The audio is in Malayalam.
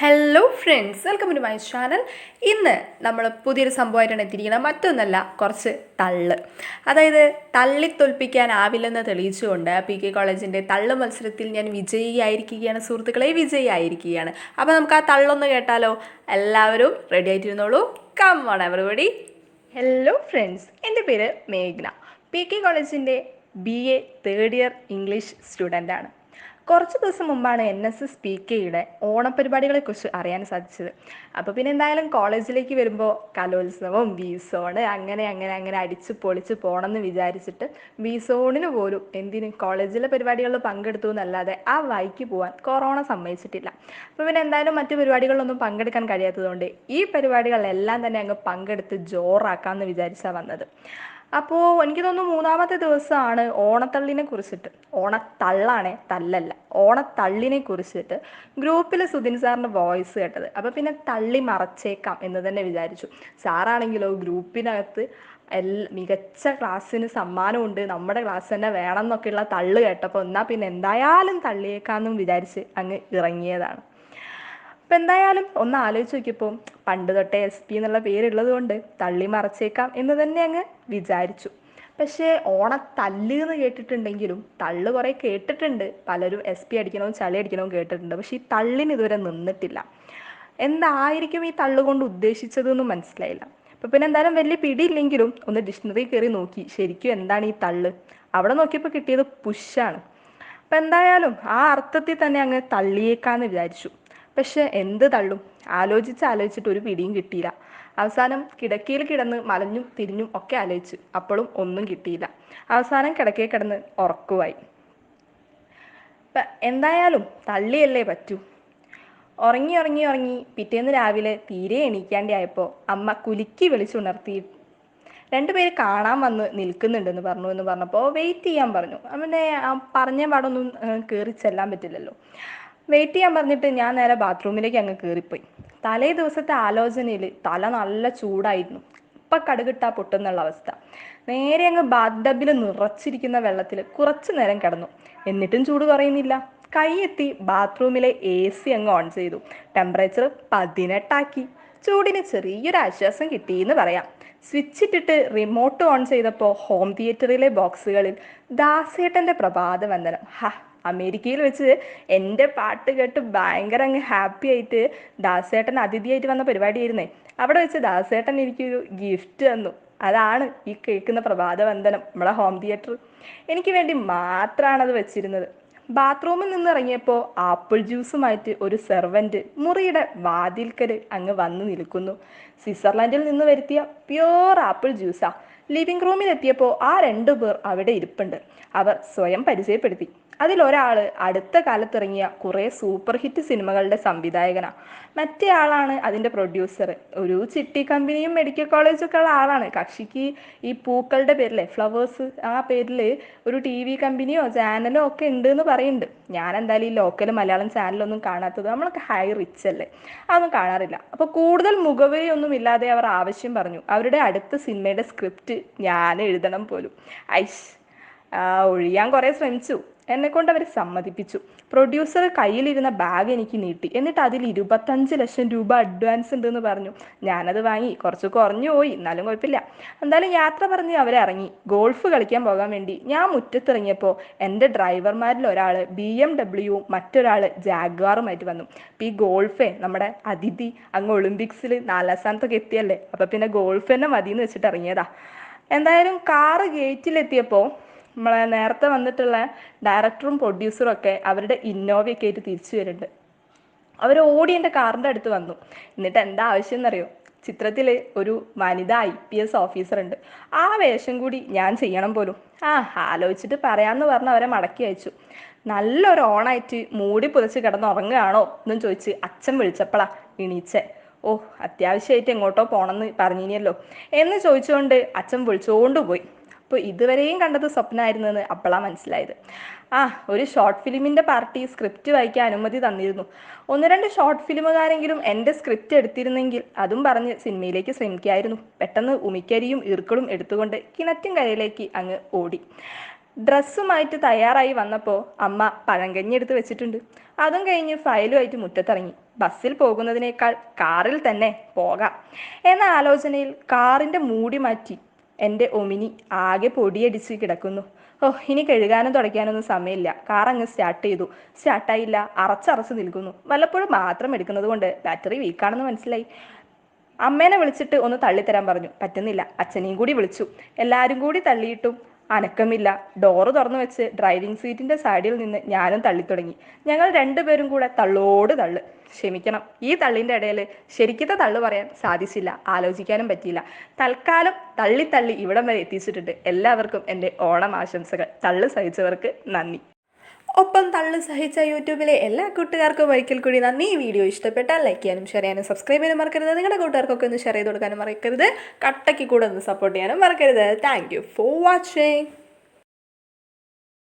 Hello friends welcome to my channel ഇന്ന് നമ്മൾ പുതിയൊരു സംഭവമായിട്ടാണ് എത്തിയിരിക്കുന്നത്. മറ്റൊന്നല്ല കുറച്ച് തള്ള്. അതായത് തള്ളി തോൽപ്പിക്കാനാവില്ലെന്ന് തെളിയിച്ചുകൊണ്ട് പി കെ കോളേജിന്റെ തള്ള് മത്സരത്തിൽ ഞാൻ വിജയിയായിരിക്കുകയാണ്. സുഹൃത്തുക്കളെ വിജയിയായിരിക്കുകയാണ്. അപ്പോൾ നമുക്ക് ആ തള്ളൊന്ന് കേട്ടാലോ? എല്ലാവരും ready ആയിട്ടിരുന്നോളൂ. Come on everybody hello friends എന്റെ പേര് മേഘ്ന. പി കെ കോളേജിന്റെ B A third year English സ്റ്റുഡന്റാണ് കുറച്ച് ദിവസം മുമ്പാണ് എൻ എസ് എസ് പി കെയുടെ ഓണപരിപാടികളെക്കുറിച്ച് അറിയാൻ സാധിച്ചത്. അപ്പോൾ പിന്നെ എന്തായാലും കോളേജിലേക്ക് വരുമ്പോൾ കലോത്സവം ബി സോണ് അങ്ങനെ അങ്ങനെ അങ്ങനെ അടിച്ച് പൊളിച്ച് പോകണം എന്ന് വിചാരിച്ചിട്ട് ബി സോണിന് പോലും എന്തിന് കോളേജിലെ പരിപാടികളിൽ പങ്കെടുത്തു എന്നല്ലാതെ ആ വഴിക്ക് പോകാൻ കൊറോണ സമ്മതിച്ചിട്ടില്ല. അപ്പോൾ പിന്നെ എന്തായാലും മറ്റു പരിപാടികളിലൊന്നും പങ്കെടുക്കാൻ കഴിയാത്തതുകൊണ്ട് ഈ പരിപാടികളെല്ലാം തന്നെ അങ്ങ് പങ്കെടുത്ത് ജോറാക്കാമെന്ന് വിചാരിച്ചാണ് വന്നത്. അപ്പോൾ എനിക്ക് തോന്നുന്നു മൂന്നാമത്തെ ദിവസമാണ് ഓണത്തള്ളിനെ കുറിച്ചിട്ട്. ഓണത്തള്ളാണേ തല്ലല്ല. ഓണത്തള്ളിനെ കുറിച്ചിട്ട് ഗ്രൂപ്പിൽ സുധിൻ സാറിന്റെ വോയിസ് കേട്ടത്. അപ്പോൾ പിന്നെ തള്ളി മറച്ചേക്കാം എന്ന് തന്നെ വിചാരിച്ചു. സാറാണെങ്കിലോ ഗ്രൂപ്പിനകത്ത് എല്ലാ മികച്ച ക്ലാസ്സിന് സമ്മാനമുണ്ട് നമ്മുടെ ക്ലാസ് തന്നെ വേണം എന്നൊക്കെയുള്ള തള്ളു കേട്ടപ്പോൾ എന്നാൽ പിന്നെ എന്തായാലും തള്ളിയേക്കാമെന്നും വിചാരിച്ച് അങ്ങ് ഇറങ്ങിയതാണ്. അപ്പം എന്തായാലും ഒന്ന് ആലോചിച്ച് നോക്കിയപ്പോൾ പണ്ട് തൊട്ടേ എസ് പി എന്നുള്ള പേരുള്ളത് കൊണ്ട് തള്ളി മറച്ചേക്കാം എന്ന് തന്നെ അങ്ങ് വിചാരിച്ചു. പക്ഷേ ഓണത്തല്ല് എന്ന് കേട്ടിട്ടുണ്ടെങ്കിലും തള്ള് കുറേ കേട്ടിട്ടുണ്ട്. പലരും എസ് പി അടിക്കണവും ചളി അടിക്കണവും കേട്ടിട്ടുണ്ട്. പക്ഷേ ഈ തള്ളിന് ഇതുവരെ നിന്നിട്ടില്ല. എന്തായിരിക്കും ഈ തള്ളു കൊണ്ട് ഉദ്ദേശിച്ചതെന്നും മനസ്സിലായില്ല. അപ്പം പിന്നെ എന്തായാലും വലിയ പിടിയില്ലെങ്കിലും ഒന്ന് ഡിക്ഷണറി കയറി നോക്കി. ശരിക്കും എന്താണ് ഈ തള്ള്? അവിടെ നോക്കിയപ്പോൾ കിട്ടിയത് പുഷാണ്. അപ്പം എന്തായാലും ആ അർത്ഥത്തിൽ തന്നെ അങ്ങ് തള്ളിയേക്കാന്ന് വിചാരിച്ചു. പക്ഷെ എന്ത് തള്ളും. ആലോചിച്ച് ആലോചിച്ചിട്ട് ഒരു പിടിയും കിട്ടിയില്ല. അവസാനം കിടക്കയിൽ കിടന്ന് മലഞ്ഞും തിരിഞ്ഞും ഒക്കെ ആലോചിച്ചു. അപ്പോഴും ഒന്നും കിട്ടിയില്ല. അവസാനം കിടക്കയിൽ കിടന്ന് ഉറക്കുമായി എന്തായാലും തള്ളിയല്ലേ പറ്റൂ. ഉറങ്ങി ഉറങ്ങി ഉറങ്ങി പിറ്റേന്ന് രാവിലെ തീരെ എണീക്കാണ്ടി ആയപ്പോൾ അമ്മ കുലുക്കി വിളിച്ചുണർത്തി. രണ്ടുപേര് കാണാൻ വന്ന് നിൽക്കുന്നുണ്ടെന്ന് പറഞ്ഞു എന്ന് പറഞ്ഞപ്പോൾ വെയിറ്റ് ചെയ്യാൻ പറഞ്ഞു. അവന്റെ പറഞ്ഞ പാടൊന്നും കയറി ചെല്ലാൻ പറ്റില്ലല്ലോ. വെയിറ്റ് ചെയ്യാൻ പറഞ്ഞിട്ട് ഞാൻ നേരെ ബാത്റൂമിലേക്ക് അങ്ങ് കയറിപ്പോയി തലേ ദിവസത്തെ ആലോചനയിൽ തല നല്ല ചൂടായിരുന്നു. ഇപ്പം കടുകിട്ടാ പൊട്ടുന്നുള്ള അവസ്ഥ. നേരെ അങ്ങ് ബാത്ത് ഡബിൽ നിറച്ചിരിക്കുന്ന വെള്ളത്തിൽ കുറച്ചു നേരം കിടന്നു. എന്നിട്ടും ചൂട് കുറയുന്നില്ല. കൈയെത്തി ബാത്റൂമിലെ എ സി അങ്ങ് ഓൺ ചെയ്തു. ടെമ്പറേച്ചർ പതിനെട്ടാക്കി. ചൂടിന് ചെറിയൊരു ആശ്വാസം കിട്ടി എന്ന് പറയാം. സ്വിച്ച് ഇട്ടിട്ട് റിമോട്ട് ഓൺ ചെയ്തപ്പോൾ ഹോം തിയേറ്ററിലെ ബോക്സുകളിൽ ദാസേട്ടന്റെ പ്രഭാത വന്ദനം. ഹ അമേരിക്കയിൽ വെച്ച് എന്റെ പാട്ട് കേട്ട് ഭയങ്കര അങ്ങ് ഹാപ്പി ആയിട്ട് ദാസേട്ടൻ അതിഥിയായിട്ട് വന്ന പരിപാടി പരിപാടിയായിരുന്നേ. അവിടെ വെച്ച് ദാസേട്ടൻ എനിക്കൊരു ഗിഫ്റ്റ് തന്നു. അതാണ് ഈ കേൾക്കുന്ന പ്രഭാത വന്ദനം നമ്മളെ ഹോം തിയേറ്റർ എനിക്ക് വേണ്ടി മാത്രമാണ് അത് വെച്ചിരുന്നത്. ബാത്റൂമിൽ നിന്ന് ഇറങ്ങിയപ്പോൾ ആപ്പിൾ ജ്യൂസുമായിട്ട് ഒരു സെർവന്റ് മുറിയുടെ വാതിൽക്കൽ അങ്ങ് വന്നു നിൽക്കുന്നു. സ്വിറ്റ്സർലൻഡിൽ നിന്ന് വരുത്തിയ പ്യോർ ആപ്പിൾ ജ്യൂസാ ലിവിംഗ് റൂമിൽ എത്തിയപ്പോൾ ആ രണ്ടു പേർ അവിടെ ഇരിപ്പുണ്ട്. അവർ സ്വയം പരിചയപ്പെടുത്തി. അതിലൊരാൾ അടുത്ത കാലത്തിറങ്ങിയ കുറേ സൂപ്പർ ഹിറ്റ് സിനിമകളുടെ സംവിധായകനാണ് മറ്റേ ആളാണ് അതിന്റെ പ്രൊഡ്യൂസർ ഒരു ചിട്ടി കമ്പനിയും മെഡിക്കൽ കോളേജും ഒക്കെ ഉള്ള ആളാണ്. കക്ഷിക്ക് ഈ പൂക്കളുടെ പേരിലെ ഫ്ലവേഴ്സ് ആ പേരിൽ ഒരു ടി വി കമ്പനിയോ ചാനലോ ഒക്കെ ഉണ്ട് എന്ന് പറയുന്നുണ്ട്. ഞാൻ എന്തായാലും ഈ ലോക്കൽ മലയാളം ചാനലൊന്നും കാണാത്തത് നമ്മളൊക്കെ ഹൈ റിച്ച് അല്ലേ? അതൊന്നും കാണാറില്ല. അപ്പോൾ കൂടുതൽ മുഖവരിയൊന്നും ഇല്ലാതെ അവർ ആവശ്യം പറഞ്ഞു. അവരുടെ അടുത്ത സിനിമയുടെ സ്ക്രിപ്റ്റ് ഞാൻ എഴുതണം പോലും. ഐസ്. ഒഴിയാൻ കുറേ ശ്രമിച്ചു. എന്നെക്കൊണ്ട് അവർ സമ്മതിപ്പിച്ചു. പ്രൊഡ്യൂസർ കയ്യിലിരുന്ന ബാഗ് എനിക്ക് നീട്ടി. എന്നിട്ട് അതിൽ ഇരുപത്തഞ്ച് ലക്ഷം രൂപ അഡ്വാൻസ് ഉണ്ടെന്ന് പറഞ്ഞു. ഞാനത് വാങ്ങി. കുറച്ച് കുറഞ്ഞു പോയി. എന്നാലും കുഴപ്പമില്ല. എന്തായാലും യാത്ര പറഞ്ഞ് അവരിറങ്ങി ഗോൾഫ് കളിക്കാൻ പോകാൻ വേണ്ടി ഞാൻ മുറ്റത്തിറങ്ങിയപ്പോൾ എന്റെ ഡ്രൈവർമാരിൽ ഒരാൾ ബി എം ഡബ്ല്യുവും മറ്റൊരാൾ ജാഗ്വാറുമായിട്ട് വന്നു. അപ്പം ഈ ഗോൾഫേ നമ്മുടെ അതിഥി അങ്ങ് ഒളിമ്പിക്സിൽ നാലാം സ്ഥാനത്തൊക്കെ എത്തിയല്ലേ? അപ്പം പിന്നെ ഗോൾഫ് തന്നെ മതി എന്ന് വെച്ചിട്ട് ഇറങ്ങിയതാ. എന്തായാലും കാറ് ഗേറ്റിലെത്തിയപ്പോൾ നമ്മളെ നേരത്തെ വന്നിട്ടുള്ള ഡയറക്ടറും പ്രൊഡ്യൂസറും ഒക്കെ അവരുടെ ഇന്നോവയൊക്കെ ആയിട്ട് തിരിച്ചു വരുന്നുണ്ട്. അവർ ഓടി എന്റെ കാറിന്റെ അടുത്ത് വന്നു. എന്നിട്ട് എന്താ ആവശ്യം എന്നറിയോ? ചിത്രത്തിൽ ഒരു വനിത ഐ പി എസ് ഓഫീസർ ഉണ്ട്. ആ വേഷം കൂടി ഞാൻ ചെയ്യണം പോലും. ആ ആലോചിച്ചിട്ട് പറയാമെന്ന് പറഞ്ഞ് അവരെ മടക്കി അയച്ചു. നല്ലൊരു ഓണായിട്ട് മൂടി പുതച്ച് കിടന്നുറങ്ങുകയാണോ എന്നും ചോദിച്ച് അച്ഛൻ വിളിച്ചപ്പോഴാണ് എണീച്ചേ. ഓ അത്യാവശ്യമായിട്ട് എങ്ങോട്ടോ പോണമെന്ന് പറഞ്ഞിനിയല്ലോ എന്ന് ചോദിച്ചുകൊണ്ട് അച്ഛൻ വിളിച്ചുകൊണ്ട് പോയി അപ്പോൾ ഇതുവരെയും കണ്ടത് സ്വപ്നമായിരുന്നെന്ന് അപ്പോഴാണ് മനസ്സിലായത്. ആ ഒരു ഷോർട്ട് ഫിലിമിന്റെ പാർട്ടി സ്ക്രിപ്റ്റ് വായിക്കാൻ അനുമതി തന്നിരുന്നു. ഒന്ന് രണ്ട് ഷോർട്ട് ഫിലിമുകാരെങ്കിലും എന്റെ സ്ക്രിപ്റ്റ് എടുത്തിരുന്നെങ്കിൽ അതും പറഞ്ഞ് സിനിമയിലേക്ക് ശ്രമിക്കായിരുന്നു. പെട്ടെന്ന് ഉമിക്കരിയും ഈർക്കളും എടുത്തുകൊണ്ട് കിണറ്റും കരയിലേക്ക് അങ്ങ് ഓടി. ഡ്രസ്സുമായിട്ട് തയ്യാറായി വന്നപ്പോൾ അമ്മ പഴങ്കഞ്ഞി എടുത്ത് വെച്ചിട്ടുണ്ട്. അതും കഴിഞ്ഞ് ഫയലുമായിട്ട് മുറ്റത്തിറങ്ങി. ബസ്സിൽ പോകുന്നതിനേക്കാൾ കാറിൽ തന്നെ പോകാം. എന്ന ആലോചനയിൽ കാറിന്റെ മൂടി മാറ്റി എന്റെ ഒമിനി ആകെ പൊടിയടിച്ച് കിടക്കുന്നു. ഓ ഇനി കഴുകാനും തുടയ്ക്കാനൊന്നും സമയമില്ല. കാർ അങ്ങ് സ്റ്റാർട്ട് ചെയ്തു. സ്റ്റാർട്ടായില്ല അറച്ചറച്ച് നിൽക്കുന്നു. വല്ലപ്പോഴും മാത്രം എടുക്കുന്നത് കൊണ്ട് ബാറ്ററി വീക്കാണെന്ന് മനസ്സിലായി. അമ്മേനെ വിളിച്ചിട്ട് ഒന്ന് തള്ളിത്തരാൻ പറഞ്ഞു. പറ്റുന്നില്ല. അച്ഛനെയും കൂടി വിളിച്ചു. എല്ലാവരും കൂടി തള്ളിയിട്ടും അനക്കമില്ല. ഡോറ് തുറന്നു വെച്ച് ഡ്രൈവിംഗ് സീറ്റിന്റെ സൈഡിൽ നിന്ന് ഞാനും തള്ളിത്തുടങ്ങി ഞങ്ങൾ രണ്ടുപേരും കൂടെ തള്ളോട് തള്ളു. ക്ഷമിക്കണം. ഈ തള്ളിന്റെ ഇടയിൽ ശരിക്കത്തെ തള്ളു പറയാൻ സാധിച്ചില്ല. ആലോചിക്കാനും പറ്റിയില്ല. തൽക്കാലം തള്ളി തള്ളി ഇവിടം വരെ എത്തിച്ചിട്ടുണ്ട്. എല്ലാവർക്കും എന്റെ ഓണം ആശംസകൾ. തള്ളു സഹിച്ചവർക്ക് നന്ദി. ഒപ്പം തള്ളു സഹിച്ച യൂട്യൂബിലെ എല്ലാ കൂട്ടുകാർക്കും ഒരിക്കൽ കൂടി നന്ദി. ഈ വീഡിയോ ഇഷ്ടപ്പെട്ടാൽ ലൈക്ക് ചെയ്യാനും ഷെയർ ചെയ്യാനും സബ്സ്ക്രൈബ് ചെയ്യാനും മറക്കരുത്. നിങ്ങളുടെ കൂട്ടുകാർക്കൊക്കെ ഒന്ന് ഷെയർ ചെയ്ത് കൊടുക്കാനും മറക്കരുത്. കട്ടയ്ക്ക് കൂടെ ഒന്ന് സപ്പോർട്ട് ചെയ്യാനും മറക്കരുത്. Thank for watching